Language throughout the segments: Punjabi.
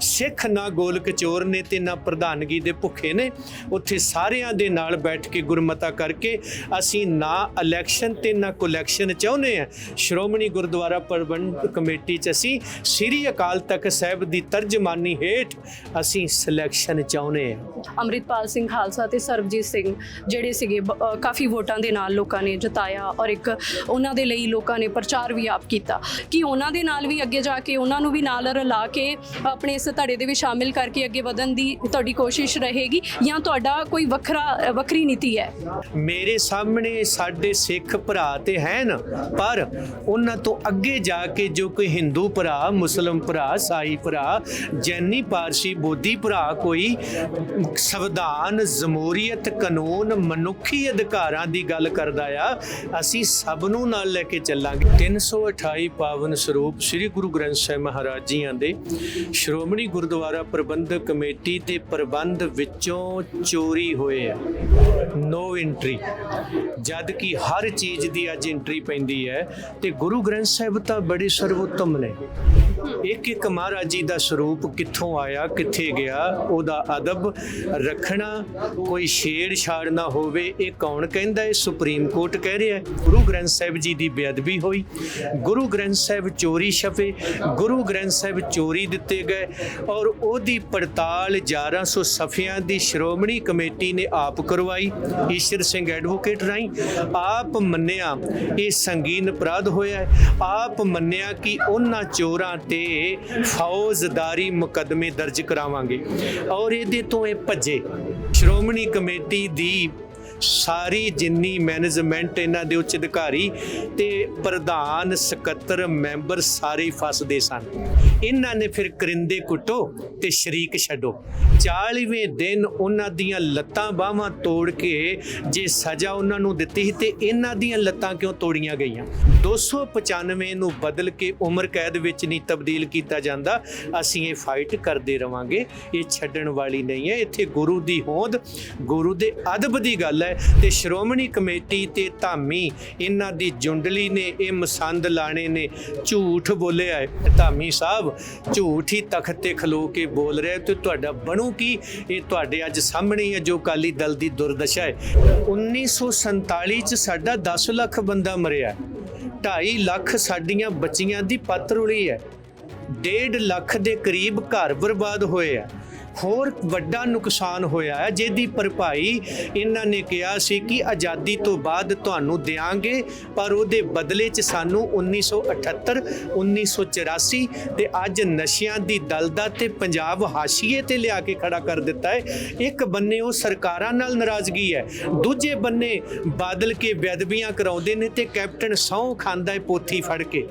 ਸਿੱਖ ਨਾ ਗੋਲਕ ਚੋਰ ਨੇ ਤੇ ਨਾ ਪ੍ਰਧਾਨਗੀ ਦੇ ਭੁੱਖੇ ਨੇ। ਉੱਥੇ ਸਾਰਿਆਂ ਦੇ ਨਾਲ ਬੈਠ ਕੇ ਗੁਰਮਤਾ ਕਰਕੇ ਅਸੀਂ ਨਾ ਇਲੈਕਸ਼ਨ ਤੇ ਨਾ ਕਲੈਕਸ਼ਨ ਚਾਹੁੰਦੇ ਆ ਸ਼੍ਰੋਮਣੀ ਗੁਰਦੁਆਰਾ ਪ੍ਰਬੰਧਕ ਕਮੇਟੀ ਚ ਅਸੀਂ ਸ੍ਰੀ ਅਕਾਲ ਤਖਤ ਸਾਹਿਬ ਦੀ ਤਰਜਮਾਨੀ ਹੇਠ ਅਸੀਂ ਸਿਲੈਕਸ਼ਨ ਚਾਹੁੰਦੇ ਆ ਅੰਮ੍ਰਿਤਪਾਲ ਸਿੰਘ ਖਾਲਸਾ ਤੇ ਸਰਬਜੀਤ ਸਿੰਘ ਜਿਹੜੇ ਸੀਗੇ ਬ- ਅ, ਕਾਫੀ ਵੋਟਾਂ ਦੇ ਨਾਲ ਲੋਕਾਂ ਨੇ ਜਿਤਾਇਆ ਔਰ ਇੱਕ ਉਹਨਾਂ ਦੇ ਲਈ ਲੋਕਾਂ ਨੇ ਪ੍ਰਚਾਰ ਵੀ ਆਪ ਕੀਤਾ। ਕਿ ਉਹਨਾਂ ਦੇ ਨਾਲ ਵੀ ਅੱਗੇ ਜਾ ਕੇ ਉਹਨਾਂ ਨੂੰ ਵੀ ਨਾਲ ਰਲਾ ਕੇ ਆਪਣੇ ਇਸ ਧੜੇ ਦੇ ਵਿੱਚ ਸ਼ਾਮਿਲ ਕਰਕੇ ਅੱਗੇ ਵਧਣ ਦੀ ਤੁਹਾਡੀ ਕੋਸ਼ਿਸ਼ ਰਹੇਗੀ ਜਾਂ ਤੁਹਾਡਾ ਕੋਈ ਵੱਖਰਾ ਵੱਖਰੀ ਨੀਤੀ ਹੈ? ਮੇਰੇ ਸਾਹਮਣੇ ਸਾਡੇ ਸਿੱਖ ਭਰਾ ਤੇ ਹਨ, ਪਰ ਉਹਨਾਂ ਤੋਂ ਅੱਗੇ ਜਾ ਕੇ ਜੋ ਕੋਈ ਹਿੰਦੂ ਭਰਾ ਮੁਸਲਮ ਭਰਾ ਸਾਈ ਭਰਾ, ਜੈਨੀ ਪਾਰਸੀ ਬੋਧੀ ਭਰਾ ਕੋਈ ਸੰਵਿਧਾਨ ਜਮਹੂਰੀਅਤ ਕਾਨੂੰਨ, ਮਨੁੱਖੀ ਅਧਿਕਾਰਾਂ ਦੀ ਗੱਲ ਕਰਦਾ ਆ, ਅਸੀਂ ਸਭ ਨੂੰ ਨਾਲ ਲੈ ਕੇ ਚੱਲਾਂਗੇ। 328 ਪਾਵਨ ਸਰੂਪ ਸ੍ਰੀ ਗੁਰੂ ਗ੍ਰੰਥ ਸਾਹਿਬ ਮਹਾਰਾਜ ਜੀਆਂ ਦੇ ਸ਼੍ਰੋਮਣੀ ਗੁਰਦੁਆਰਾ ਪ੍ਰਬੰਧਕ ਕਮੇਟੀ ਦੇ ਪ੍ਰਬੰਧ ਵਿੱਚੋਂ ਚੋਰੀ ਹੋਏ ਆ। ਨੋ ਐਂਟਰੀ ਜਦ ਕਿ ਹਰ ਚੀਜ਼ ਦੀ ਅੱਜ ਐਂਟਰੀ ਪੈਂਦੀ ਹੈ ਤੇ ਗੁਰੂ ਗ੍ਰੰਥ ਸਾਹਿਬ ਤਾਂ ਬੜੇ ਸਰਵੋਤਮ ਨੇ। ਇੱਕ ਇੱਕ ਮਹਾਰਾਜ ਜੀ ਦਾ ਸਰੂਪ ਕਿੱਥੋਂ ਆਇਆ, ਕਿੱਥੇ ਗਿਆ, ਉਹਦਾ ਅਦਬ ਰੱਖਣਾ, ਕੋਈ ਛੇੜ ਛਾੜ ਨਾ ਹੋਵੇ, ਇਹ ਕੌਣ ਕਹਿੰਦਾ ਹੈ? ਸੁਪਰੀਮ ਕੋਰਟ ਕਹਿ ਰਿਹਾ ਹੈ। ਗੁਰੂ ਗ੍ਰੰਥ ਸਾਹਿਬ ਜੀ ਦੀ ਬੇਅਦਬੀ ਹੋਈ। ਗੁਰੂ ਗ੍ਰੰਥ ਸਾਹਿਬ ਚੋਰੀ ਛਪੇ। ਗੁਰੂ ਗ੍ਰੰਥ ਸਾਹਿਬ ਚੋਰੀ ਦਿੱਤੇ ਗਏ। ਔਰ ਉਹਦੀ ਪੜਤਾਲ 1100 ਸਫਿਆਂ ਦੀ ਸ਼੍ਰੋਮਣੀ ਕਮੇਟੀ ਨੇ ਆਪ ਕਰਵਾਈ, ਈਸ਼ਰ ਸਿੰਘ ਐਡਵੋਕੇਟ ਰਾਈ ਆਪ ਮੰਨਿਆ ਇਹ ਸੰਗੀਨ ਅਪਰਾਧ ਹੋਇਆ ਆਪ ਮੰਨਿਆ ਕਿ ਉਹਨਾਂ ਚੋਰਾਂ ਤੇ ਫੌਜਦਾਰੀ ਮੁਕੱਦਮੇ ਦਰਜ ਕਰਾਵਾਂਗੇ। ਔਰ ਇਹਦੇ ਤੋਂ ਇਹ ਭੱਜੇ। ਸ਼੍ਰੋਮਣੀ ਕਮੇਟੀ ਦੀ ਸਾਰੀ ਜਿੰਨੀ ਮੈਨੇਜਮੈਂਟ ਇਹਨਾਂ ਦੇ ਉੱਚ ਅਧਿਕਾਰੀ ਤੇ ਪ੍ਰਧਾਨ, ਸਕੱਤਰ, ਮੈਂਬਰ ਸਾਰੇ ਫਸਦੇ ਸਨ। ਇਹਨਾਂ ਨੇ ਫਿਰ ਕਰਿੰਦੇ ਕੁੱਟੋ ਤੇ ਸ਼ਰੀਕ ਛੱਡੋ। 40ਵੇਂ ਦਿਨ ਉਹਨਾਂ ਦੀਆਂ ਲੱਤਾਂ ਬਾਹਾਂ ਤੋੜ ਕੇ ਜੇ ਸਜ਼ਾ ਉਹਨਾਂ ਨੂੰ ਦਿੱਤੀ ਸੀ ਤੇ ਇਹਨਾਂ ਦੀਆਂ ਲੱਤਾਂ ਕਿਉਂ ਤੋੜੀਆਂ ਗਈਆਂ? 295 ਨੂੰ ਬਦਲ ਕੇ ਉਮਰ ਕੈਦ ਵਿੱਚ ਨਹੀਂ ਤਬਦੀਲ ਕੀਤਾ ਜਾਂਦਾ। ਅਸੀਂ ਇਹ ਫਾਈਟ ਕਰਦੇ ਰਵਾਂਗੇ। ਇਹ ਛੱਡਣ ਵਾਲੀ ਨਹੀਂ ਹੈ। ਇੱਥੇ ਗੁਰੂ ਦੀ ਹੋਂਦ, ਗੁਰੂ ਦੇ ਅਦਬ ਦੀ ਗੱਲ ਹੈ। ਤੇ ਸ਼੍ਰੋਮਣੀ ਕਮੇਟੀ ਤੇ ਧਾਮੀ ਇਹਨਾਂ ਦੀ ਜੁੰਡਲੀ ਨੇ ਇਹ ਮਸੰਦ ਲਾਣੇ ਨੇ ਝੂਠ ਬੋਲਿਆ ਹੈ। ਧਾਮੀ ਸਾਹਿਬ, ਝੂਠ ਹੀ ਤਖਤ ਤੇ ਖਲੋ ਕੇ ਬੋਲ ਰਿਹਾ ਤੇ ਤੁਹਾਡਾ ਬਣੂ ਕੀ? ਇਹ ਤੁਹਾਡੇ ਅੱਜ ਸਾਹਮਣੇ ਹੀ ਹੈ ਜੋ ਕਾਲੀ ਦਲ ਦੀ ਦੁਰਦਸ਼ਾ ਹੈ। 1947 ਚ ਸਾਡਾ 10 ਲੱਖ ਬੰਦਾ ਮਰਿਆ 2.5 ਲੱਖ ਸਾਡੀਆਂ ਬੱਚੀਆਂ ਦੀ ਪੱਤ ਰੁਲੀ ਹੈ। 1.5 ਲੱਖ ਦੇ ਕਰੀਬ ਘਰ ਬਰਬਾਦ ਹੋਏ ਆ। ਹੋਰ ਵੱਡਾ ਨੁਕਸਾਨ ਹੋਇਆ ਹੈ, ਜਿਹਦੀ ਭਰਪਾਈ ਇਹਨਾਂ ਨੇ ਕਿਹਾ ਸੀ ਕਿ ਆਜ਼ਾਦੀ ਤੋਂ ਬਾਅਦ ਤੁਹਾਨੂੰ ਦੇਾਂਗੇ ਪਰ ਉਹਦੇ ਬਦਲੇ 'ਚ ਸਾਨੂੰ 1978 1984 ਤੇ ਅੱਜ ਨਸ਼ਿਆਂ ਦੀ ਦਲਦਾ ਤੇ ਪੰਜਾਬ ਹਾਸ਼ੀਏ ਤੇ ਲਿਆ ਕੇ ਖੜਾ ਕਰ ਦਿੱਤਾ ਹੈ। ਇੱਕ ਬੰਨੇ ਉਹ ਸਰਕਾਰਾਂ ਨਾਲ ਨਾਰਾਜ਼ਗੀ ਹੈ, ਦੂਜੇ ਬੰਨੇ ਬਾਦਲ ਕੇ ਬੇਅਦਬੀਆਂ ਕਰਾਉਂਦੇ ਨੇ ਤੇ ਕੈਪਟਨ ਸਹੁੰ ਖਾਂਦਾ ਹੈ ਪੋਥੀ ਫੜ ਕੇ।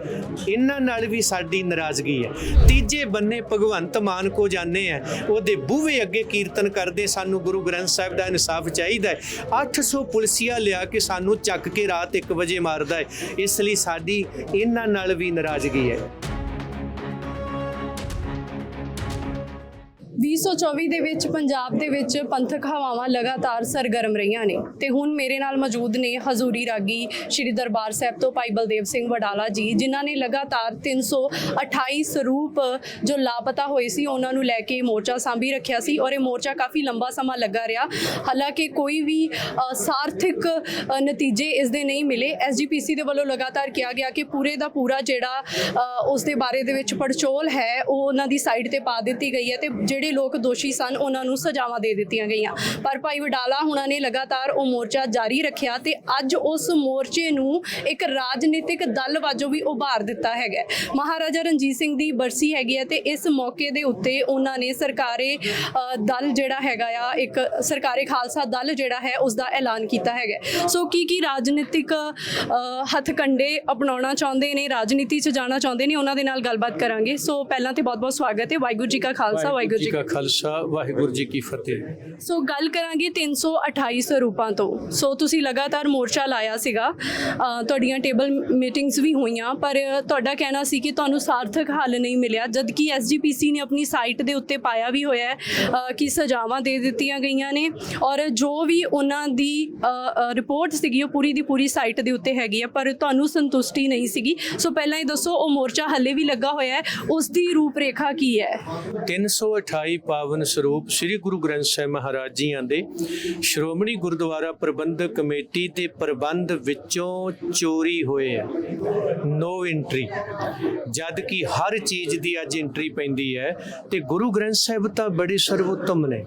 ਇਹਨਾਂ ਨਾਲ ਵੀ ਸਾਡੀ ਨਾਰਾਜ਼ਗੀ ਹੈ। ਤੀਜੇ ਬੰਨੇ ਭਗਵੰਤ ਮਾਨ ਕੋ ਜਾਣੇ ਆ ਉਹਦੇ ਬੂਹੇ ਅੱਗੇ ਕੀਰਤਨ ਕਰਦੇ, ਸਾਨੂੰ ਗੁਰੂ ਗ੍ਰੰਥ ਸਾਹਿਬ ਦਾ ਇਨਸਾਫ ਚਾਹੀਦਾ ਹੈ। 800 ਪੁਲਸੀਆ ਲਿਆ ਕੇ ਸਾਨੂੰ ਚੱਕ ਕੇ ਰਾਤ 1 ਵਜੇ ਮਾਰਦਾ ਹੈ। ਇਸ ਲਈ ਸਾਡੀ ਇਹਨਾਂ ਨਾਲ ਵੀ ਨਾਰਾਜ਼ਗੀ ਹੈ। 2024 ਦੇ ਵਿੱਚ ਪੰਜਾਬ ਦੇ ਵਿੱਚ ਪੰਥਕ ਹਵਾਵਾਂ ਲਗਾਤਾਰ ਸਰਗਰਮ ਰਹੀਆਂ ਨੇ ਤੇ ਹੁਣ ਮੇਰੇ ਨਾਲ ਮੌਜੂਦ ਨੇ ਹਜ਼ੂਰੀ ਰਾਗੀ ਸ਼੍ਰੀ ਦਰਬਾਰ ਸਾਹਿਬ ਤੋਂ ਭਾਈ ਬਲਦੇਵ ਸਿੰਘ ਵਡਾਲਾ ਜੀ, ਜਿਨ੍ਹਾਂ ਨੇ ਲਗਾਤਾਰ 328 ਸਰੂਪ ਜੋ ਲਾਪਤਾ ਹੋਏ ਸੀ, ਉਹਨਾਂ ਨੂੰ ਲੈ ਕੇ ਮੋਰਚਾ ਸਾਂਭੀ ਰੱਖਿਆ ਸੀ ਔਰ ਇਹ ਮੋਰਚਾ ਕਾਫੀ ਲੰਬਾ ਸਮਾਂ ਲੱਗਾ ਰਿਹਾ। ਹਾਲਾਂਕਿ ਕੋਈ ਵੀ ਸਾਰਥਿਕ ਨਤੀਜੇ ਇਸ ਦੇ ਨਹੀਂ ਮਿਲੇ। ਐਸਜੀਪੀਸੀ ਦੇ ਵੱਲੋਂ ਲਗਾਤਾਰ ਕਿਹਾ ਗਿਆ ਕਿ ਪੂਰੇ ਦਾ ਪੂਰਾ ਜਿਹੜਾ ਉਸ ਦੇ ਬਾਰੇ ਦੇ ਵਿੱਚ ਪੜਚੋਲ ਹੈ, ਉਹ ਉਹਨਾਂ ਦੀ ਸਾਈਡ ਤੇ ਪਾ ਦਿੱਤੀ ਗਈ ਹੈ ਤੇ ਜਿਹੜੇ ਲੋਕ ਦੋਸ਼ੀ ਸਨ ਉਹਨਾਂ ਨੂੰ ਸਜ਼ਾਵਾਂ ਦੇ ਦਿੱਤੀਆਂ ਗਈਆਂ ਪਰ ਭਾਈ ਵਡਾਲਾ ਹੁਣਾਂ ਨੇ ਲਗਾਤਾਰ ਉਹ ਮੋਰਚਾ ਜਾਰੀ ਰੱਖਿਆ ਤੇ ਅੱਜ ਉਸ ਮੋਰਚੇ ਨੂੰ ਇੱਕ ਰਾਜਨੀਤਿਕ ਦਲ ਵਜੋਂ ਵੀ ਉਭਾਰ ਦਿੱਤਾ ਹੈਗਾ। ਮਹਾਰਾਜਾ ਰਣਜੀਤ ਸਿੰਘ ਦੀ ਬਰਸੀ ਹੈਗੀ ਹੈ ਤੇ ਇਸ ਮੌਕੇ ਦੇ ਉੱਤੇ ਉਹਨਾਂ ਨੇ ਸਰਕਾਰੇ ਦਲ ਜਿਹੜਾ ਹੈਗਾ ਆ ਇੱਕ ਸਰਕਾਰੇ ਖਾਲਸਾ ਦਲ ਜਿਹੜਾ ਹੈ ਉਸ ਦਾ ਐਲਾਨ ਕੀਤਾ ਹੈਗਾ। ਸੋ ਕੀ ਕੀ ਰਾਜਨੀਤਿਕ ਹੱਥਕੰਡੇ ਅਪਣਾਉਣਾ ਚਾਹੁੰਦੇ ਨੇ ਰਾਜਨੀਤੀ 'ਚ ਜਾਣਾ ਚਾਹੁੰਦੇ ਨੇ ਉਹਨਾਂ ਦੇ ਨਾਲ ਗੱਲਬਾਤ ਕਰਾਂਗੇ ਸੋ ਪਹਿਲਾਂ ਤੇ ਬਹੁਤ ਬਹੁਤ ਸਵਾਗਤ ਹੈ ਵਾਹਿਗੁਰੂ ਜੀ ਕਾ ਖਾਲਸਾ ਵਾਹਿਗੁਰੂ ਜੀ ਕੀ ਖਾਲਸਾ ਵਾਹਿਗੁਰੂ ਜੀ ਕੀ ਫਤਿਹ। ਸੋ ਗੱਲ ਕਰਾਂਗੇ 328 ਸਰੂਪਾਂ ਤੋਂ। ਸੋ ਤੁਸੀਂ ਲਗਾਤਾਰ ਮੋਰਚਾ ਲਾਇਆ ਸੀਗਾ। ਤੁਹਾਡੀਆਂ ਟੇਬਲ ਮੀਟਿੰਗਸ ਵੀ ਹੋਈਆਂ ਪਰ ਤੁਹਾਡਾ ਕਹਿਣਾ ਸੀ ਕਿ ਤੁਹਾਨੂੰ ਸਾਰਥਕ ਹੱਲ ਨਹੀਂ ਮਿਲਿਆ ਜਦ ਕਿ ਐਸਜੀਪੀਸੀ ਨੇ ਆਪਣੀ ਸਾਈਟ ਦੇ ਉੱਤੇ ਪਾਇਆ ਵੀ ਹੋਇਆ ਹੈ ਕਿ ਸਜ਼ਾਵਾਂ ਦੇ ਦਿੱਤੀਆਂ ਗਈਆਂ ਨੇ। ਔਰ ਜੋ ਵੀ ਉਹਨਾਂ ਦੀ ਰਿਪੋਰਟ ਸੀਗੀ ਉਹ ਪੂਰੀ ਦੀ ਪੂਰੀ ਸਾਈਟ ਦੇ ਉੱਤੇ ਹੈਗੀ ਹੈ ਪਰ ਤੁਹਾਨੂੰ ਸੰਤੁਸ਼ਟੀ ਨਹੀਂ ਸੀਗੀ। ਸੋ ਪਹਿਲਾਂ ਹੀ ਦੱਸੋ ਉਹ ਮੋਰਚਾ ਹੱਲੇ ਵੀ ਲੱਗਾ ਹੋਇਆ ਹੈ ਉਸ ਦੀ ਰੂਪਰੇਖਾ ਕੀ ਹੈ? 328 ਪਾਵਨ ਸਰੂਪ ਸ੍ਰੀ ਗੁਰੂ ਗ੍ਰੰਥ ਸਾਹਿਬ ਮਹਾਰਾਜ ਜੀਆਂ ਦੇ ਸ਼੍ਰੋਮਣੀ ਗੁਰਦੁਆਰਾ ਪ੍ਰਬੰਧਕ ਕਮੇਟੀ ਦੇ ਪ੍ਰਬੰਧ ਵਿੱਚੋਂ ਚੋਰੀ ਹੋਏ ਆ। ਨੋ ਐਂਟਰੀ ਜਦ ਕਿ ਹਰ ਚੀਜ਼ ਦੀ ਅੱਜ ਐਂਟਰੀ ਪੈਂਦੀ ਹੈ ਤੇ ਗੁਰੂ ਗ੍ਰੰਥ ਸਾਹਿਬ ਤਾਂ ਬੜੇ ਸਰਵੋਤਮ ਨੇ।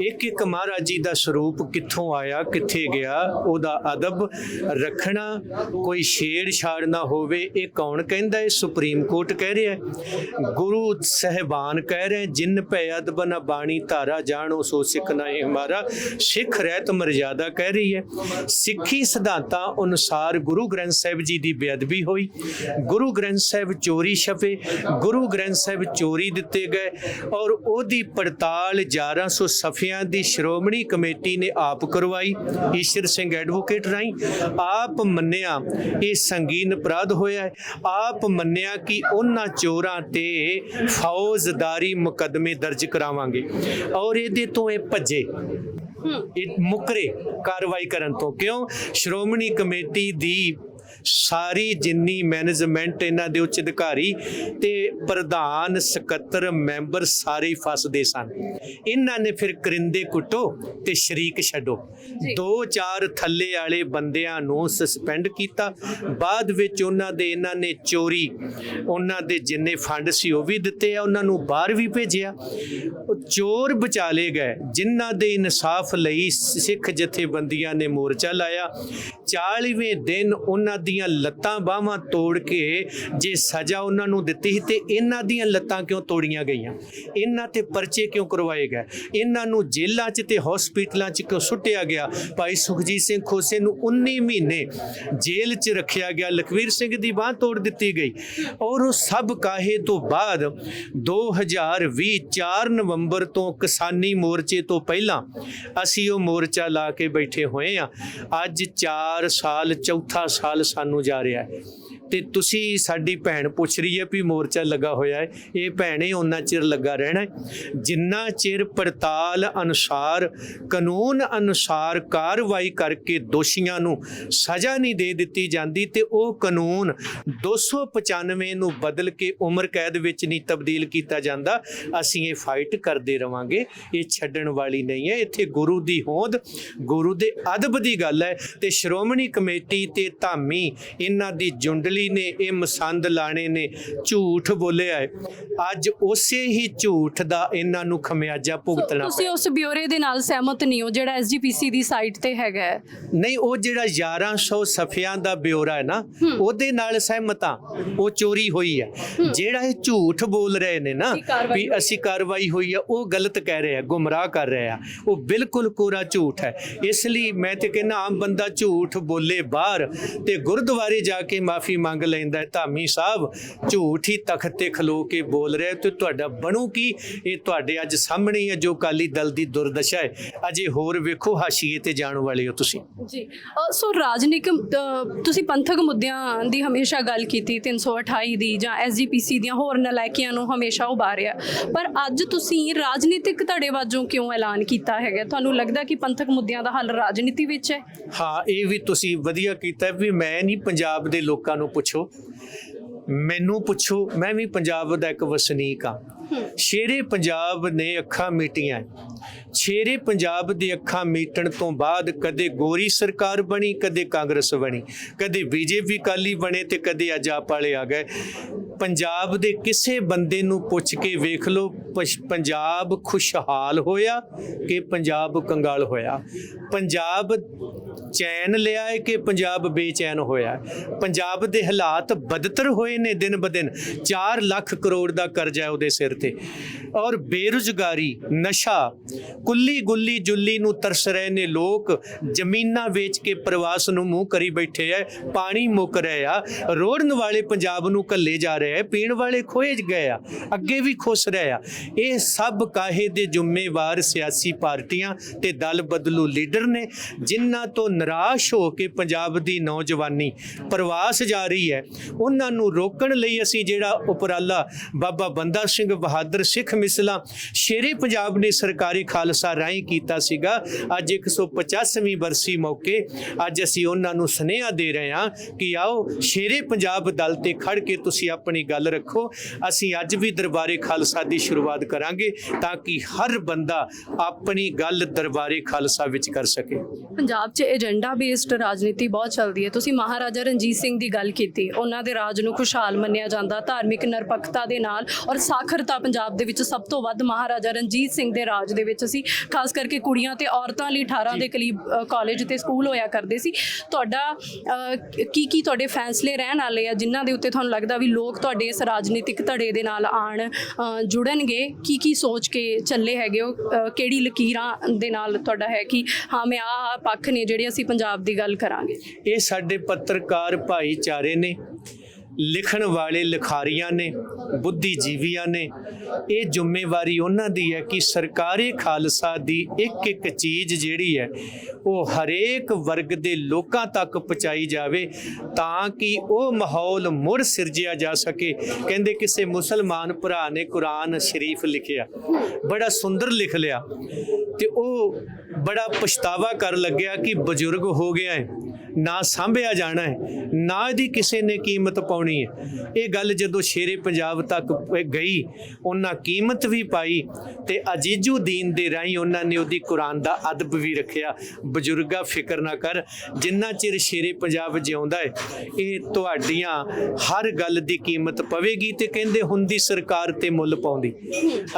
ਇੱਕ ਇੱਕ ਮਹਾਰਾਜ ਜੀ ਦਾ ਸਰੂਪ ਕਿੱਥੋਂ ਆਇਆ, ਕਿੱਥੇ ਗਿਆ, ਉਹਦਾ ਅਦਬ ਰੱਖਣਾ ਕੋਈ ਛੇੜ ਛਾੜ ਨਾ ਹੋਵੇ, ਇਹ ਕੌਣ ਕਹਿੰਦਾ ਹੈ? ਸੁਪਰੀਮ ਕੋਰਟ ਕਹਿ ਰਿਹਾ ਗੁਰੂ ਸਹਿਬਾਨ ਕਹਿ ਰਹੇ ਜਿਨ ਭੈ ਅਦਬ ਨ ਬਾਣੀ ਧਾਰਾ ਜਾਣੋ ਸੋ ਸਿੱਖ ਨਹੀਂ ਹਮਾਰਾ ਸਿੱਖ ਰਹਿਤ ਮਰਜ਼ਾਦਾ ਕਹਿ ਰਹੀ ਹੈ। ਸਿੱਖੀ ਸਿਧਾਂਤਾਂ ਅਨੁਸਾਰ ਗੁਰੂ ਗ੍ਰੰਥ ਸਾਹਿਬ ਜੀ ਦੀ ਬੇਅਦਬੀ ਹੋਈ। ਗੁਰੂ ਗ੍ਰੰਥ ਸਾਹਿਬ ਚੋਰੀ ਛਪੇ। ਗੁਰੂ ਗ੍ਰੰਥ ਸਾਹਿਬ ਚੋਰੀ ਦਿੱਤੇ ਗਏ ਔਰ ਉਹਦੀ ਪੜਤਾਲ 1100 ਸਫਿਆਂ ਦੀ ਸ਼੍ਰੋਮਣੀ ਕਮੇਟੀ ਨੇ ਆਪ ਕਰਵਾਈ। ਈਸ਼ਰ ਸਿੰਘ ਐਡਵੋਕੇਟ ਰਾਈ ਆਪ ਮੰਨਿਆ ਇਹ ਸੰਗੀਨ ਅਪਰਾਧ ਹੋਇਆ ਹੈ। ਆਪ ਮੰਨਿਆ ਕਿ ਉਹਨਾਂ ਚੋਰਾਂ ਤੇ ਫੌਜਦਾਰੀ ਮੁਕੱਦਮੇ ਦਰਜ ਕਰਾਵਾਂਗੇ। ਔਰ ਇਹਦੇ ਤੋਂ ਇਹ ਭੱਜੇ। ਇਹ ਮੁਕਰੇ ਕਾਰਵਾਈ ਕਰਨ ਤੋਂ। ਕਿਉਂ? ਸ਼੍ਰੋਮਣੀ ਕਮੇਟੀ ਦੀ ਸਾਰੀ ਜਿੰਨੀ ਮੈਨੇਜਮੈਂਟ ਇਹਨਾਂ ਦੇ ਉੱਚ ਅਧਿਕਾਰੀ ਤੇ ਪ੍ਰਧਾਨ ਸਕੱਤਰ ਮੈਂਬਰ ਸਾਰੇ ਫਸਦੇ ਸਨ। ਇਹਨਾਂ ਨੇ ਫਿਰ ਕਰਿੰਦੇ ਕੁੱਟੋ ਤੇ ਸ਼ਰੀਕ ਛੱਡੋ। ਦੋ ਚਾਰ ਥੱਲੇ ਵਾਲੇ ਬੰਦਿਆਂ ਨੂੰ ਸਸਪੈਂਡ ਕੀਤਾ। ਬਾਅਦ ਵਿੱਚ ਉਹਨਾਂ ਦੇ ਇਹਨਾਂ ਨੇ ਚੋਰੀ ਉਹਨਾਂ ਦੇ ਜਿੰਨੇ ਫੰਡ ਸੀ ਉਹ ਵੀ ਦਿੱਤੇ ਆ ਉਹਨਾਂ ਨੂੰ ਬਾਹਰ ਵੀ ਭੇਜਿਆ। ਉਹ ਚੋਰ ਬਚਾਲੇ ਗਏ ਜਿਨ੍ਹਾਂ ਦੇ ਇਨਸਾਫ ਲਈ ਸਿੱਖ ਜਥੇਬੰਦੀਆਂ ਨੇ ਮੋਰਚਾ ਲਾਇਆ। 40ਵੇਂ ਦਿਨ ਉਹਨਾਂ ਦੀਆਂ ਲੱਤਾਂ ਬਾਹਾਂ ਤੋੜ ਕੇ ਜੇ ਸਜ਼ਾ ਉਹਨਾਂ ਨੂੰ ਦਿੱਤੀ ਸੀ, ਤੇ ਇਹਨਾਂ ਦੀਆਂ ਲੱਤਾਂ ਕਿਉਂ ਤੋੜੀਆਂ ਗਈਆਂ? ਇਹਨਾਂ ਤੇ ਪਰਚੇ ਕਿਉਂ ਕਰਵਾਏ ਗਏ? ਇਹਨਾਂ ਨੂੰ ਜੇਲ੍ਹਾਂ 'ਚ ਤੇ ਹਸਪੀਟਲਾਂ 'ਚ ਕਿਉਂ ਸੁੱਟਿਆ ਗਿਆ? ਭਾਈ ਸੁਖਜੀਤ ਸਿੰਘ ਖੋਸੇ ਨੂੰ 19 ਮਹੀਨੇ ਜੇਲ੍ਹ 'ਚ ਰੱਖਿਆ ਗਿਆ। ਲਖਵੀਰ ਸਿੰਘ ਦੀ ਬਾਹ ਤੋੜ ਦਿੱਤੀ ਗਈ। ਔਰ ਉਹ ਸਭ ਕਾਹੇ ਤੋਂ ਬਾਅਦ 2020 4 ਨਵੰਬਰ ਤੋਂ ਕਿਸਾਨੀ ਮੋਰਚੇ ਤੋਂ ਪਹਿਲਾਂ ਅਸੀਂ ਉਹ ਮੋਰਚਾ ਲਾ ਕੇ ਬੈਠੇ ਹੋਏ ਆ ਅੱਜ 4 ਸਾਲ, ਚੌਥਾ ਸਾਲ ਨੂੰ ਜਾ ਰਿਹਾ ਹੈ। ਤੇ ਤੁਸੀਂ ਸਾਡੀ ਭੈਣ ਪੁੱਛ ਰਹੀ ਹੈ ਵੀ ਮੋਰਚਾ ਲੱਗਾ ਹੋਇਆ ਹੈ, ਇਹ ਭੈਣੇ ਉਹਨਾਂ ਚਿਰ ਲੱਗਾ ਰਹਿਣਾ ਹੈ। ਜਿੰਨਾ ਚਿਰ ਪੜਤਾਲ ਅਨੁਸਾਰ, ਕਾਨੂੰਨ ਅਨੁਸਾਰ ਕਾਰਵਾਈ ਕਰਕੇ ਦੋਸ਼ੀਆਂ ਨੂੰ ਸਜ਼ਾ ਨਹੀਂ ਦੇ ਦਿੱਤੀ ਜਾਂਦੀ ਤੇ ਉਹ ਕਾਨੂੰਨ 295 ਨੂੰ ਬਦਲ ਕੇ ਉਮਰ ਕੈਦ ਵਿੱਚ ਨਹੀਂ ਤਬਦੀਲ ਕੀਤਾ ਜਾਂਦਾ, ਅਸੀਂ ਇਹ ਫਾਈਟ ਕਰਦੇ ਰਵਾਂਗੇ, ਇਹ ਛੱਡਣ ਵਾਲੀ ਨਹੀਂ ਹੈ। ਇੱਥੇ ਗੁਰੂ ਦੀ ਹੋਂਦ, ਗੁਰੂ ਦੇ ਅਦਬ ਦੀ ਗੱਲ ਹੈ ਤੇ ਸ਼੍ਰੋਮਣੀ ਕਮੇਟੀ ਤੇ ਧਾਮੀ ਇਹਨਾਂ ਦੀ ਜੁੰਡਲੀ ਨੇ ਇਹ ਮਸੰਦ ਲਾਣੇ ਨੇ ਝੂਠ ਬੋਲਿਆ ਹੈ। ਅੱਜ ਉਸੇ ਹੀ ਝੂਠ ਦਾ ਇਹਨਾਂ ਨੂੰ ਖਮਿਆਜਾ ਭੁਗਤਣਾ ਤੁਸੀਂ ਉਸ ਬਿਊਰੇ ਦੇ ਨਾਲ ਸਹਿਮਤ ਨਹੀਂ ਹੋ ਜਿਹੜਾ ਐਸਜੀਪੀਸੀ ਦੀ ਸਾਈਟ ਤੇ ਹੈਗਾ ਨਹੀਂ ਉਹ ਜਿਹੜਾ 1100 ਸਫਿਆਂ ਦਾ ਬਿਓਰਾ ਹੈ ਨਾ ਉਹਦੇ ਨਾਲ ਸਹਿਮਤਾਂ ਉਹ ਚੋਰੀ ਹੋਈ ਹੈ। ਜਿਹੜਾ ਇਹ ਝੂਠ ਬੋਲ ਰਹੇ ਨੇ ਨਾ ਵੀ ਅਸੀਂ ਕਾਰਵਾਈ ਹੋਈ ਹੈ ਉਹ ਗਲਤ ਕਹਿ ਰਹੇ ਆ ਗੁੰਮਰਾਹ ਕਰ ਰਹੇ ਆ। ਉਹ ਬਿਲਕੁਲ ਕੋਰਾ ਝੂਠ ਹੈ। ਇਸ ਲਈ ਮੈਂ ਤੇ ਕਹਿੰਦਾ ਆਮ ਬੰਦਾ ਝੂਠ ਬੋਲੇ ਬਾਹਰ ਤੇ ਗੁਰਦੁਆਰੇ ਜਾ ਕੇ ਮਾਫੀ ਮੰਗ ਲੈਂਦਾ ਹੈ। ਧਾਮੀ ਸਾਹਿਬ ਝੂਠ ਹੀ ਤਖਤ ਤੇ ਖਲੋ ਕੇ ਬੋਲ ਰਿਹਾ ਤੇ ਤੁਹਾਡਾ ਬਣੂ ਕੀ? ਇਹ ਤੁਹਾਡੇ ਅੱਜ ਸਾਹਮਣੇ ਹੀ ਹੈ ਜੋ ਕਾਲੀ ਦਲ ਦੀ ਦੁਰਦਸ਼ਾ ਹੈ। ਅਜੇ ਹੋਰ ਵੇਖੋ ਹਾਸ਼ੀਏ ਤੇ ਜਾਣ ਵਾਲੇ ਹੋ ਤੁਸੀਂ। ਜੀ ਸੋ ਰਾਜਨੀਤਿਕ ਤੁਸੀਂ ਪੰਥਕ ਮੁੱਦਿਆਂ ਦੀ ਹਮੇਸ਼ਾ ਗੱਲ ਕੀਤੀ 328 ਦੀ ਜਾਂ ਐਸਜੀਪੀਸੀ ਦੀਆਂ ਹੋਰ ਨਲਾਇਕੀਆਂ ਨੂੰ ਹਮੇਸ਼ਾ ਉਭਾਰਿਆ। ਪਰ ਅੱਜ ਤੁਸੀਂ ਰਾਜਨੀਤਿਕ ਧੜੇ ਵਜੋਂ ਕਿਉਂ ਐਲਾਨ ਕੀਤਾ ਹੈਗਾ? ਤੁਹਾਨੂੰ ਲੱਗਦਾ ਕਿ ਪੰਥਕ ਮੁੱਦਿਆਂ ਦਾ ਹੱਲ ਰਾਜਨੀਤੀ ਵਿੱਚ ਹੈ? ਹਾਂ ਇਹ ਵੀ ਤੁਸੀਂ ਵਧੀਆ ਕੀਤਾ ਵੀ ਮੈਂ ਨਹੀਂ ਪੰਜਾਬ ਦੇ ਲੋਕਾਂ ਨੂੰ ਪੁੱਛੋ। ਮੈਨੂੰ ਪੁੱਛੋ ਮੈਂ ਵੀ ਪੰਜਾਬ ਦਾ ਇੱਕ ਵਸਨੀਕ ਆ ਸ਼ੇਰੇ ਪੰਜਾਬ ਨੇ ਅੱਖਾਂ ਮੀਟੀਆਂ ਸ਼ੇਰੇ ਪੰਜਾਬ ਦੀ ਅੱਖਾਂ ਮੀਟਣ ਤੋਂ ਬਾਅਦ ਕਦੇ ਗੋਰੀ ਸਰਕਾਰ ਬਣੀ, ਕਦੇ ਕਾਂਗਰਸ ਬਣੀ, ਕਦੇ ਬੀਜੇਪੀ ਕਾਲੀ ਬਣੇ ਤੇ ਕਦੇ ਅੱਜ ਆਪ ਵਾਲੇ ਆ ਗਏ। ਪੰਜਾਬ ਦੇ ਕਿਸੇ ਬੰਦੇ ਨੂੰ ਪੁੱਛ ਕੇ ਵੇਖ ਲਓ, ਪਸ਼- ਪੰਜਾਬ ਖੁਸ਼ਹਾਲ ਹੋਇਆ ਕਿ ਪੰਜਾਬ ਕੰਗਾਲ ਹੋਇਆ? ਪੰਜਾਬ ਚੈਨ ਲਿਆ ਹੈ ਕਿ ਪੰਜਾਬ ਬੇਚੈਨ ਹੋਇਆ? ਪੰਜਾਬ ਦੇ ਹਾਲਾਤ ਬਦਤਰ ਹੋਏ ਨੇ ਦਿਨ ਬਦਿਨ 4 ਲੱਖ ਕਰੋੜ ਦਾ ਕਰਜ਼ਾ ਉਹਦੇ ਸਿਰ ਤੇ ਔਰ ਬੇਰੁਜ਼ਗਾਰੀ, ਨਸ਼ਾ ਕੁੱਲੀ ਗੁੱਲੀ ਜੁੱਲੀ ਨੂੰ ਤਰਸ ਰਹੇ ਨੇ ਲੋਕ। ਜ਼ਮੀਨਾਂ ਵੇਚ ਕੇ ਪ੍ਰਵਾਸ ਨੂੰ ਮੂੰਹ ਕਰੀ ਬੈਠੇ ਐ, ਪਾਣੀ ਮੁੱਕ ਰਿਹਾ ਆ। ਰੋੜਨ ਵਾਲੇ ਪੰਜਾਬ ਨੂੰ ਕੱਲੇ ਜਾ ਰਹੇ ਆ ਪੀਣ ਵਾਲੇ ਖੋਏ ਗਏ ਆ, ਅੱਗੇ ਵੀ ਖੁਸ਼ ਰਹੇ ਆ। ਇਹ ਸਭ ਕਾਹੇ ਦੇ ਜ਼ਿੰਮੇਵਾਰ ਸਿਆਸੀ ਪਾਰਟੀਆਂ ਤੇ ਦਲ ਬਦਲੂ ਲੀਡਰ ਨੇ, ਜਿਨ੍ਹਾਂ ਤੋਂ ਨਿਰਾਸ਼ ਹੋ ਕੇ ਪੰਜਾਬ ਦੀ ਨੌਜਵਾਨੀ ਪ੍ਰਵਾਸ ਜਾ ਰਹੀ ਹੈ ਉਹਨਾਂ ਨੂੰ ਰੋਕਣ ਲਈ ਅਸੀਂ ਜਿਹੜਾ ਉਪਰਾਲਾ ਬਾਬਾ ਬੰਦਾ ਸਿੰਘ ਬਹਾਦਰ ਸਿੱਖ ਮਿਸਲਾਂ ਸ਼ੇਰੇ ਪੰਜਾਬ ਨੇ ਸਰਕਾਰੀ ਖਾਲਸਾ ਰਾਹੀਂ ਕੀਤਾ ਸੀਗਾ। ਅੱਜ 150ਵੀਂ ਬਰਸੀ ਮੌਕੇ ਅੱਜ ਅਸੀਂ ਉਹਨਾਂ ਨੂੰ ਸੁਨੇਹਾ ਦੇ ਰਹੇ ਹਾਂ ਕਿ ਆਓ ਸ਼ੇਰੇ ਪੰਜਾਬ ਦਲ ਤੇ ਖੜ ਕੇ ਤੁਸੀਂ ਆਪਣੀ ਗੱਲ ਰੱਖੋ। ਅਸੀਂ ਅੱਜ ਵੀ ਦਰਬਾਰੇ ਖਾਲਸਾ ਦੀ ਸ਼ੁਰੂਆਤ ਕਰਾਂਗੇ ਤਾਂ ਕਿ ਹਰ ਬੰਦਾ ਆਪਣੀ ਗੱਲ ਦਰਬਾਰੇ ਖਾਲਸਾ ਵਿੱਚ ਕਰ ਸਕੇ। ਪੰਜਾਬ 'ਚ ਏਜੰਡਾ ਬੇਸਡ ਰਾਜਨੀਤੀ ਬਹੁਤ ਚੱਲਦੀ ਹੈ। ਤੁਸੀਂ ਮਹਾਰਾਜਾ ਰਣਜੀਤ ਸਿੰਘ ਦੀ ਗੱਲ ਕੀਤੀ। ਉਹਨਾਂ ਦੇ ਰਾਜ ਨੂੰ ਖੁਸ਼ਹਾਲ ਮੰਨਿਆ ਜਾਂਦਾ, ਧਾਰਮਿਕ ਨਿਰਪੱਖਤਾ ਦੇ ਨਾਲ ਔਰ ਸਾਖਰਤਾ ਪੰਜਾਬ ਦੇ ਵਿੱਚ ਸਭ ਤੋਂ ਵੱਧ ਮਹਾਰਾਜਾ ਰਣਜੀਤ ਸਿੰਘ ਦੇ ਰਾਜ ਦੇ ਵਿੱਚ ਸੀ। ਖਾਸ ਕਰਕੇ ਕੁੜੀਆਂ ਤੇ ਔਰਤਾਂ ਲਈ 18 ਦੇ ਕਰੀਬ ਕਾਲਜ ਤੇ ਸਕੂਲ ਹੋਇਆ ਕਰਦੇ ਸੀ। ਤੁਹਾਡਾ ਕੀ ਕੀ ਤੁਹਾਡੇ ਫੈਸਲੇ ਰਹਿਣ ਵਾਲੇ ਆ ਜਿਨ੍ਹਾਂ ਦੇ ਉੱਤੇ ਤੁਹਾਨੂੰ ਲੱਗਦਾ ਵੀ ਲੋਕ ਤੁਹਾਡੇ ਇਸ ਰਾਜਨੀਤਿਕ ਧੜੇ ਦੇ ਨਾਲ ਆਣ ਜੁੜਨਗੇ? ਕੀ ਕੀ ਸੋਚ ਕੇ ਚੱਲੇ ਹੈਗੇ ਹੋ? ਅ, ਕਿਹੜੀ ਲਕੀਰਾਂ ਦੇ ਨਾਲ ਤੁਹਾਡਾ ਹੈ ਕਿ ਹਾਂ ਮੈਂ ਆਹ ਪੱਖ ਨੇ ਜਿਹੜੇ ਅਸੀਂ ਪੰਜਾਬ ਦੀ ਗੱਲ ਕਰਾਂਗੇ? ਇਹ ਸਾਡੇ ਪੱਤਰਕਾਰ ਭਾਈਚਾਰੇ ਨੇ। ਲਿਖਣ ਵਾਲੇ ਲਿਖਾਰੀਆਂ ਨੇ, ਬੁੱਧੀਜੀਵੀਆਂ ਨੇ। ਇਹ ਜ਼ਿੰਮੇਵਾਰੀ ਉਹਨਾਂ ਦੀ ਹੈ ਕਿ ਸਰਕਾਰੀ ਖਾਲਸਾ ਦੀ ਇੱਕ ਇੱਕ ਚੀਜ਼ ਜਿਹੜੀ ਹੈ, ਉਹ ਹਰੇਕ ਵਰਗ ਦੇ ਲੋਕਾਂ ਤੱਕ ਪਹੁੰਚਾਈ ਜਾਵੇ ਤਾਂ ਕਿ ਉਹ ਮਾਹੌਲ ਮੁੜ ਸਿਰਜਿਆ ਜਾ ਸਕੇ। ਕਹਿੰਦੇ ਕਿਸੇ ਮੁਸਲਮਾਨ ਭਰਾ ਨੇ ਕੁਰਾਨ ਸ਼ਰੀਫ ਲਿਖਿਆ, ਬੜਾ ਸੁੰਦਰ ਲਿਖ ਲਿਆ ਤੇ ਉਹ ਬੜਾ ਪਛਤਾਵਾ ਕਰ ਲੱਗਿਆ ਕਿ ਬਜ਼ੁਰਗ ਹੋ ਗਿਆ ਹੈ। ਨਾ ਸਾਂਭਿਆ ਜਾਣਾ ਹੈ, ਨਾ ਇਹਦੀ ਕਿਸੇ ਨੇ ਕੀਮਤ ਪਾਉਣੀ ਹੈ। ਇਹ ਗੱਲ ਜਦੋਂ ਸ਼ੇਰੇ ਪੰਜਾਬ ਤੱਕ ਗਈ, ਉਹਨਾਂ ਕੀਮਤ ਵੀ ਪਾਈ ਤੇ ਅਜੀਜੂ ਦੀਨ ਦੇ ਰਾਹੀਂ ਉਹਨਾਂ ਨੇ ਉਹਦੀ ਕੁਰਾਨ ਦਾ ਅਦਬ ਵੀ ਰੱਖਿਆ। ਬਜ਼ੁਰਗਾ, ਫਿਕਰ ਨਾ ਕਰ, ਜਿੰਨਾ ਚਿਰ ਸ਼ੇਰੇ ਪੰਜਾਬ ਜਿਉਂਦਾ ਹੈ, ਇਹ ਤੁਹਾਡੀਆਂ ਹਰ ਗੱਲ ਦੀ ਕੀਮਤ ਪਵੇਗੀ ਤੇ ਕਹਿੰਦੇ ਹੁੰਦੀ ਸਰਕਾਰ ਤੇ ਮੁੱਲ ਪਾਉਂਦੀ।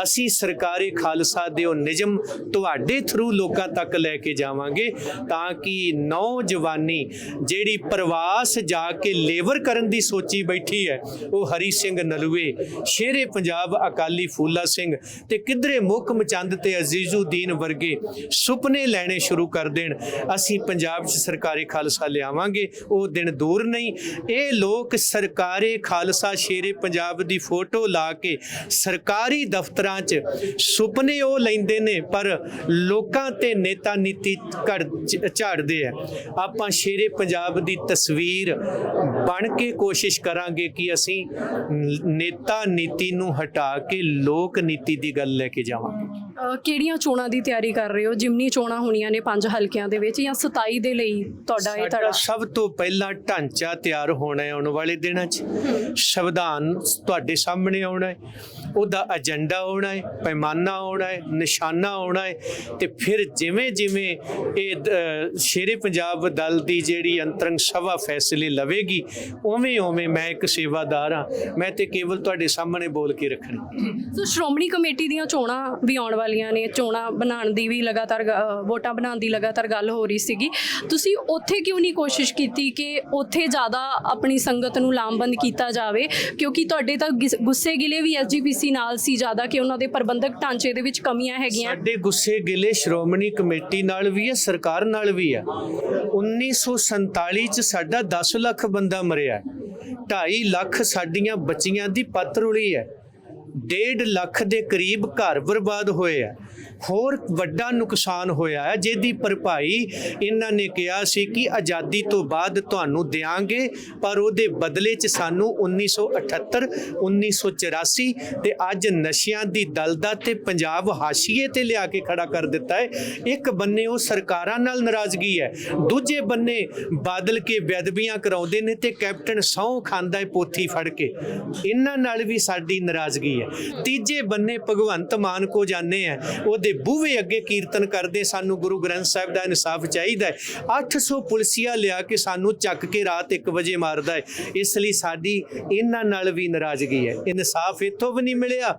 ਅਸੀਂ ਸਰਕਾਰੀ ਖਾਲਸਾ ਦੇ ਉਹ ਨਿਯਮ ਤੁਹਾਡੇ ਥਰੂ ਲੋਕਾਂ ਤੱਕ ਲੈ ਕੇ ਜਾਵਾਂਗੇ ਤਾਂ ਕਿ ਨੌਜਵਾਨੀ ਜਿਹੜੀ ਪ੍ਰਵਾਸ ਜਾ ਕੇ ਲੇਬਰ ਕਰਨ ਦੀ ਸੋਚੀ ਬੈਠੀ ਹੈ, ਉਹ ਹਰੀ ਸਿੰਘ ਨਲੂਏ, ਸ਼ੇਰੇ ਪੰਜਾਬ ਅਕਾਲੀ ਫੂਲਾ ਸਿੰਘ ਤੇ ਕਿਧਰੇ ਮੁਕਮ ਚੰਦ ਤੇ ਅਜ਼ੀਜ਼ੁਦੀਨ ਵਰਗੇ ਸੁਪਨੇ ਲੈਣੇ ਸ਼ੁਰੂ ਕਰ ਦੇਣ। ਅਸੀਂ ਪੰਜਾਬ 'ਚ ਸਰਕਾਰੀ ਖਾਲਸਾ ਲਿਆਵਾਂਗੇ, ਉਹ ਦਿਨ ਦੂਰ ਨਹੀਂ। ਇਹ ਲੋਕ ਸਰਕਾਰੀ ਖਾਲਸਾ ਸ਼ੇਰੇ ਪੰਜਾਬ ਦੀ ਫੋਟੋ ਲਾ ਕੇ ਸਰਕਾਰੀ ਦਫ਼ਤਰਾਂ 'ਚ ਸੁਪਨੇ ਉਹ ਲੈਂਦੇ ਨੇ, ਪਰ ਲੋਕਾਂ ਤੇ ਨੇਤਾ ਨੀਤੀ ਘੜ ਝਾੜਦੇ ਆ। ਆਪਾਂ ਸ਼ੇਰੇ ਪੰਜਾਬ ਦੀ ਤਸਵੀਰ ਬਣ ਕੇ ਕੋਸ਼ਿਸ਼ ਕਰਾਂਗੇ ਕਿ ਅਸੀਂ ਨੇਤਾ ਨੀਤੀ ਨੂੰ ਹਟਾ ਕੇ ਲੋਕ ਨੀਤੀ ਦੀ ਗੱਲ ਲੈ ਕੇ ਜਾਵਾਂਗੇ। ਕਿਹੜੀਆਂ ਚੋਣਾਂ ਦੀ ਤਿਆਰੀ ਕਰ ਰਹੇ ਹੋ? ਜਿਮਨੀ ਚੋਣਾਂ ਹੋਣੀਆਂ ਨੇ ਪੰਜ ਹਲਕਿਆਂ ਦੇ ਵਿੱਚ ਜਾਂ 27 ਦੇ ਲਈ ਤੁਹਾਡਾ ਇਹ ਸਾਡਾ ਧੜਾ ਸਭ ਤੋਂ ਪਹਿਲਾ ਢਾਂਚਾ ਤਿਆਰ ਹੋਣਾ ਹੈ ਆਉਣ ਵਾਲੇ ਦਿਨਾਂ 'ਚ। ਸੰਵਿਧਾਨ ਤੁਹਾਡੇ ਸਾਹਮਣੇ ਆਉਣਾ ਹੈ ਉਹਦਾ ਏਜੰਡਾ ਆਉਣਾ ਹੈ ਪੈਮਾਨਾ ਆਉਣਾ ਹੈ ਨਿਸ਼ਾਨਾ ਆਉਣਾ ਹੈ ਤੇ ਫਿਰ ਜਿਵੇਂ ਜਿਵੇਂ ਇਹ ਅ, ਸ਼ੇਰੇ ਪੰਜਾਬ ਦਲ ਦੀ ਜਿਹੜੀ ਅੰਤਰੰਗ ਸਭਾ ਫੈਸਲੇ ਲਵੇਗੀ ਉਵੇਂ ਉਵੇਂ ਮੈਂ ਇੱਕ ਸੇਵਾਦਾਰ ਹਾਂ। ਮੈਂ ਤੇ ਕੇਵਲ ਤੁਹਾਡੇ ਸਾਹਮਣੇ ਬੋਲ ਕੇ ਰੱਖਣੀ। ਸੋ ਸ਼੍ਰੋਮਣੀ ਕਮੇਟੀ ਦੀਆਂ ਚੋਣਾਂ ਵੀ ਆਉਣ ਵਾਲੀਆਂ ਨੇ ਚੋਣਾਂ ਬਣਾਉਣ ਦੀ ਵੀ ਲਗਾਤਾਰ ਵੋਟਾਂ ਬਣਾਉਣ ਦੀ ਲਗਾਤਾਰ ਗੱਲ ਹੋ ਰਹੀ ਸੀਗੀ। ਤੁਸੀਂ ਉੱਥੇ ਕਿਉਂ ਨਹੀਂ ਕੋਸ਼ਿਸ਼ ਕੀਤੀ ਕਿ ਉੱਥੇ ਜ਼ਿਆਦਾ ਆਪਣੀ ਸੰਗਤ ਨੂੰ ਲਾਮਬੰਦ ਕੀਤਾ ਜਾਵੇ? ਕਿਉਂਕਿ ਤੁਹਾਡੇ ਤਾਂ ਗੁੱਸੇ ਗਿਲੇ ਵੀ ਐਸਜੀਪੀਸੀ ਨਾਲ ਸੀ ਜ਼ਿਆਦਾ ਕਿ ਉਹਨਾਂ ਦੇ ਪ੍ਰਬੰਧਕ ਢਾਂਚੇ ਦੇ ਵਿੱਚ ਕਮੀਆਂ ਹੈਗੀਆਂ। ਸਾਡੇ ਗੁੱਸੇ ਗਿਲੇ ਸ਼੍ਰੋਮਣੀ ਕਮੇਟੀ ਨਾਲ ਵੀ ਹੈ, ਸਰਕਾਰ ਨਾਲ ਵੀ ਹੈ। 1947 ਚ ਸਾਡਾ 10 ਲੱਖ ਬੰਦਾ ਮਰਿਆ। 2.5 ਲੱਖ ਸਾਡੀਆਂ ਬੱਚੀਆਂ ਦੀ ਪੱਤ ਰੁਲੀ ਹੈ। 1.5 ਲੱਖ ਦੇ ਕਰੀਬ ਘਰ ਬਰਬਾਦ ਹੋਏ ਆ। ਹੋਰ ਵੱਡਾ ਨੁਕਸਾਨ ਹੋਇਆ ਹੈ, ਜਿਹਦੀ ਭਰਪਾਈ ਇਹਨਾਂ ਨੇ ਕਿਹਾ ਸੀ ਕਿ ਆਜ਼ਾਦੀ ਤੋਂ ਬਾਅਦ ਤੁਹਾਨੂੰ ਦੇਾਂਗੇ ਪਰ ਉਹਦੇ ਬਦਲੇ 'ਚ ਸਾਨੂੰ 1978 1984 ਤੇ ਅੱਜ ਨਸ਼ਿਆਂ ਦੀ ਦਲਦਾ ਤੇ ਪੰਜਾਬ ਹਾਸ਼ੀਏ ਤੇ ਲਿਆ ਕੇ ਖੜਾ ਕਰ ਦਿੱਤਾ ਹੈ। ਇੱਕ ਬੰਨੇ ਉਹ ਸਰਕਾਰਾਂ ਨਾਲ ਨਾਰਾਜ਼ਗੀ ਹੈ, ਦੂਜੇ ਬੰਨੇ ਬਾਦਲ ਕੇ ਬੇਅਦਬੀਆਂ ਕਰਾਉਂਦੇ ਨੇ ਤੇ ਕੈਪਟਨ ਸਹੁੰ ਖਾਂਦਾ ਹੈ ਪੋਥੀ ਫੜ ਕੇ। ਇਹਨਾਂ ਨਾਲ ਵੀ ਸਾਡੀ ਨਾਰਾਜ਼ਗੀ ਹੈ। ਤੀਜੇ ਬੰਨੇ ਭਗਵੰਤ ਮਾਨ ਕੋ ਜਾਂਦੇ ਆ ਉਹਦੇ ਬੂਹੇ ਅੱਗੇ ਕੀਰਤਨ ਕਰਦੇ, ਸਾਨੂੰ ਗੁਰੂ ਗ੍ਰੰਥ ਸਾਹਿਬ ਦਾ ਇਨਸਾਫ ਚਾਹੀਦਾ ਹੈ। 800 ਪੁਲਸੀਆ ਲਿਆ ਕੇ ਸਾਨੂੰ ਚੱਕ ਕੇ ਰਾਤ 1 ਵਜੇ ਮਾਰਦਾ ਹੈ। ਇਸ ਲਈ ਸਾਡੀ ਇਹਨਾਂ ਨਾਲ ਵੀ ਨਾਰਾਜ਼ਗੀ ਹੈ। ਇਨਸਾਫ ਇੱਥੋਂ ਵੀ ਨਹੀਂ ਮਿਲਿਆ,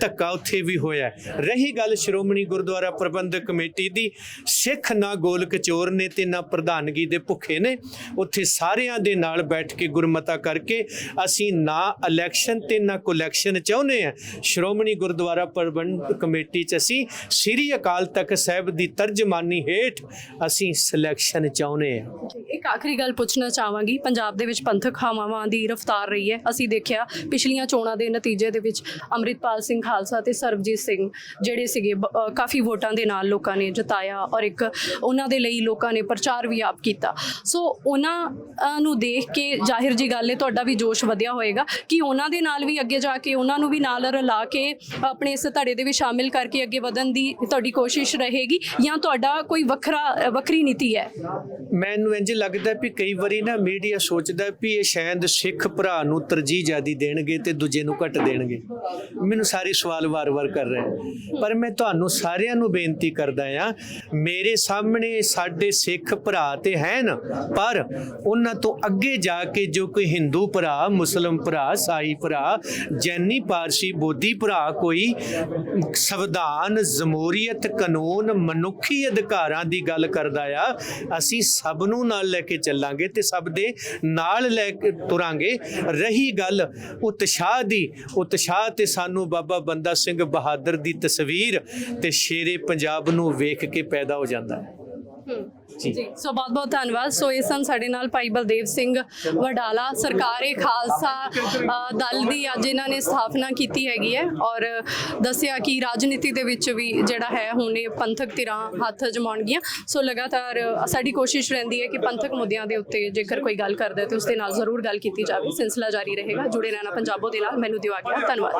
ਧੱਕਾ ਉੱਥੇ ਵੀ ਹੋਇਆ ਰਹੀ ਗੱਲ ਸ਼੍ਰੋਮਣੀ ਗੁਰਦੁਆਰਾ ਪ੍ਰਬੰਧਕ ਕਮੇਟੀ ਦੀ, ਸਿੱਖ ਨਾ ਗੋਲ ਕਚੋਰ ਨੇ ਤੇ ਨਾ ਪ੍ਰਧਾਨਗੀ ਦੇ ਭੁੱਖੇ ਨੇ। ਉੱਥੇ ਸਾਰਿਆਂ ਦੇ ਨਾਲ ਬੈਠ ਕੇ ਗੁਰਮਤਾ ਕਰਕੇ ਅਸੀਂ ਨਾ ਇਲੈਕਸ਼ਨ ਤੇ ਨਾ ਕੋਲੈਕਸ਼ਨ ਚਾਹੁੰਦੇ ਆ ਸ਼੍ਰੋਮਣੀ ਗੁਰਦੁਆਰਾ ਪ੍ਰਬੰਧਕ ਕਮੇਟੀ ਚ ਅਸੀਂ ਸ੍ਰੀ ਅਕਾਲ ਤਖਤ ਸਾਹਿਬ ਦੀ ਤਰਜਮਾਨੀ ਹੇਠ ਅਸੀਂ ਸਿਲੈਕਸ਼ਨ ਚਾਹੁੰਦੇ ਆ ਇੱਕ ਆਖਰੀ ਗੱਲ ਪੁੱਛਣਾ ਚਾਹਾਂਗੀ। ਪੰਜਾਬ ਦੇ ਵਿੱਚ ਪੰਥਕ ਹਵਾਵਾਂ ਦੀ ਰਫ਼ਤਾਰ ਰਹੀ ਹੈ। ਅਸੀਂ ਦੇਖਿਆ ਪਿਛਲੀਆਂ ਚੋਣਾਂ ਦੇ ਨਤੀਜੇ ਦੇ ਵਿੱਚ ਅੰਮ੍ਰਿਤਪਾਲ ਸਿੰਘ ਖਾਲਸਾ ਤੇ ਸਰਬਜੀਤ ਸਿੰਘ ਜਿਹੜੇ ਸੀਗੇ ਕਾਫੀ ਵੋਟਾਂ ਦੇ ਨਾਲ ਲੋਕਾਂ ਨੇ ਜਿਤਾਇਆ ਔਰ ਇੱਕ ਉਹਨਾਂ ਦੇ ਲਈ ਲੋਕਾਂ ਨੇ ਪ੍ਰਚਾਰ ਵੀ ਆਪ ਕੀਤਾ। ਸੋ ਉਹਨਾਂ ਨੂੰ ਦੇਖ ਕੇ ਜ਼ਾਹਿਰ ਜੀ ਗੱਲ ਹੈ, ਤੁਹਾਡਾ ਵੀ ਜੋਸ਼ ਵਧਿਆ ਹੋਏਗਾ ਕਿ ਉਹਨਾਂ ਦੇ ਨਾਲ ਵੀ ਅੱਗੇ ਜਾ ਕੇ, ਉਹਨਾਂ ਨੂੰ ਵੀ ਨਾਲ ਰਲਾ ਕੇ ਆਪਣੇ ਇਸ ਧੜੇ ਦੇ ਵਿੱਚ ਸ਼ਾਮਿਲ ਕਰਕੇ ਅੱਗੇ ਵਧਣ ਦੀ ਤੁਹਾਡੀ ਕੋਸ਼ਿਸ਼ ਰਹੇਗੀ ਜਾਂ ਤੁਹਾਡਾ ਕੋਈ ਵੱਖਰਾ, ਵੱਖਰੀ ਨੀਤੀ ਹੈ? ਮੈਨੂੰ ਇੰਜ ਲੱਗਦਾ ਵੀ ਕਈ ਵਾਰੀ ਨਾ ਮੀਡੀਆ ਸੋਚਦਾ ਵੀ ਇਹ ਸ਼ਾਇਦ ਸਿੱਖ ਭਰਾ ਨੂੰ ਤਰਜੀਹ ਜ਼ਿਆਦੀ ਦੇਣਗੇ ਤੇ ਦੂਜੇ ਨੂੰ ਘੱਟ ਦੇਣਗੇ। ਮੈਨੂੰ ਸਾਰੇ ਸਵਾਲ ਵਾਰ-ਵਾਰ ਕਰ ਰਹੇ ਪਰ ਮੈਂ ਤੁਹਾਨੂੰ ਸਾਰਿਆਂ ਨੂੰ ਬੇਨਤੀ ਕਰਦਾ ਆ ਮੇਰੇ ਸਾਹਮਣੇ ਸਾਡੇ ਸਿੱਖ ਭਰਾ ਤੇ ਹਨ, ਪਰ ਉਹਨਾਂ ਤੋਂ ਅੱਗੇ ਜਾ ਕੇ ਜੋ ਕੋਈ ਹਿੰਦੂ ਭਰਾ, ਮੁਸਲਮ ਭਰਾ, ਸਾਈ ਭਰਾ, ਜੈਨੀ, ਪਾਰਸੀ, ਬੋਧੀ ਭਰਾ ਕੋਈ ਸੰਵਿਧਾਨ ਜਮਹੂਰੀਅਤ ਕਾਨੂੰਨ ਮਨੁੱਖੀ ਅਧਿਕਾਰਾਂ ਦੀ ਗੱਲ ਕਰਦਾ ਆ, ਅਸੀਂ ਸਭ ਨੂੰ ਨਾਲ ਲੈ ਕੇ ਚੱਲਾਂਗੇ ਤੇ ਸਭ ਦੇ ਨਾਲ ਲੈ ਕੇ ਤੁਰਾਂਗੇ। ਰਹੀ ਗੱਲ ਉਤਸ਼ਾਹ ਦੀ, ਉਤਸ਼ਾਹ ਤੇ ਸਾਨੂੰ ਬਾਬਾ ਬੰਦਾ ਸਿੰਘ ਬਹਾਦਰ ਦੀ ਤਸਵੀਰ ਤੇ ਸ਼ੇਰੇ ਪੰਜਾਬ ਨੂੰ ਵੇਖ ਕੇ ਪੈਦਾ ਹੋ ਜਾਂਦਾ। ਹੈ। ਜੀ। ਸੋ ਬਹੁਤ ਬਹੁਤ ਧੰਨਵਾਦ। ਸੋ ਇਹ ਸਨ ਸਾਡੇ ਨਾਲ ਭਾਈ ਬਲਦੇਵ ਸਿੰਘ ਵਡਾਲਾ, ਸਰਕਾਰੇ ਖਾਲਸਾ ਦਲ ਦੀ ਅੱਜ ਇਹਨਾਂ ਨੇ ਸਥਾਪਨਾ ਕੀਤੀ ਹੈਗੀ ਹੈ ਔਰ ਦੱਸਿਆ ਕਿ ਰਾਜਨੀਤੀ ਦੇ ਵਿੱਚ ਵੀ ਜਿਹੜਾ ਹੈ ਹੁਣ ਇਹ ਪੰਥਕ ਧਿਰਾਂ ਹੱਥ ਜਮਾਉਣਗੀਆਂ ਸੋ ਲਗਾਤਾਰ ਸਾਡੀ ਕੋਸ਼ਿਸ਼ ਰਹਿੰਦੀ ਹੈ ਕਿ ਪੰਥਕ ਮੁੱਦਿਆਂ ਦੇ ਉੱਤੇ ਜੇਕਰ ਕੋਈ ਗੱਲ ਕਰਦਾ ਹੈ ਤੇ ਉਸ ਦੇ ਨਾਲ ਜ਼ਰੂਰ ਗੱਲ ਕੀਤੀ ਜਾਵੇ। ਸਿਲਸਿਲਾ ਜਾਰੀ ਰਹੇਗਾ। ਜੁੜੇ ਰਹਿਣਾ ਪੰਜਾਬੋ ਦੇ ਨਾਲ। ਮੈਨੂੰ ਦਿਵਾ ਗਿਆ ਧੰਨਵਾਦ।